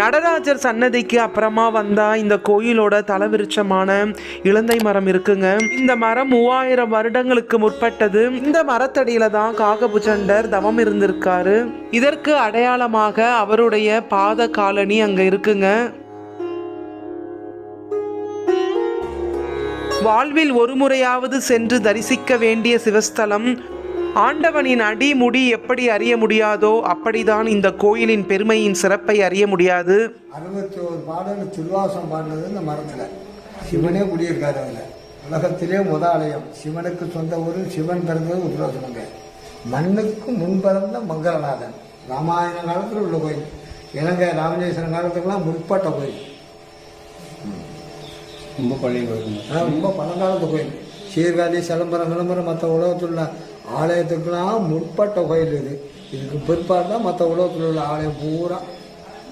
நடராஜர் சன்னதிக்கு அப்புறமா வந்தா இந்த கோயிலோட தலவிருட்சமான இலந்தை மரம் இருக்குங்க. இந்த மரம் மூவாயிரம் வருடங்களுக்கு முற்பட்டது. இந்த மரத்தடியில தான் காகபுஜண்டர் தவம் இருந்திருக்காரு. இதற்கு அடையாளமாக அவருடைய பாத காலனி அங்க இருக்குங்க. வாழ்வில் ஒரு முறையாவது சென்று தரிசிக்க வேண்டிய சிவஸ்தலம் ஆண்டவனின் அடி முடி எப்படி அறிய முடியாதோ அப்படிதான் இந்த கோயிலின் பெருமையின் சிறப்பை அறிய முடியாது. அறுபத்தி ஒரு பாடல் திருவாசம் பாடினது இந்த மரத்தில். சிவனே குடியிருக்காரு அதில். உலகத்திலே முத ஆலயம். சிவனுக்கு சொந்த ஊர் சிவன் பிறந்தது உத்ரோசனங்க மண்ணுக்கு முன் பிறந்த மங்களநாதன். ராமாயண காலத்தில் உள்ள கோயில். இலங்கை ராமேஸ்வரம் காலத்துக்கெல்லாம் முற்பட்ட கோயில். ரொம்ப பழைய கோயில். ரொம்ப பழங்காலத்து கோயில். சீர்காழி சிலம்பரம் விளம்பரம் மற்ற உலகத்தில் உள்ள ஆலயத்துக்கெல்லாம் முற்பட்ட கோயில் இது. இதுக்கு பிற்பாடு தான் மற்ற உலகத்தில் உள்ள ஆலயம் பூரா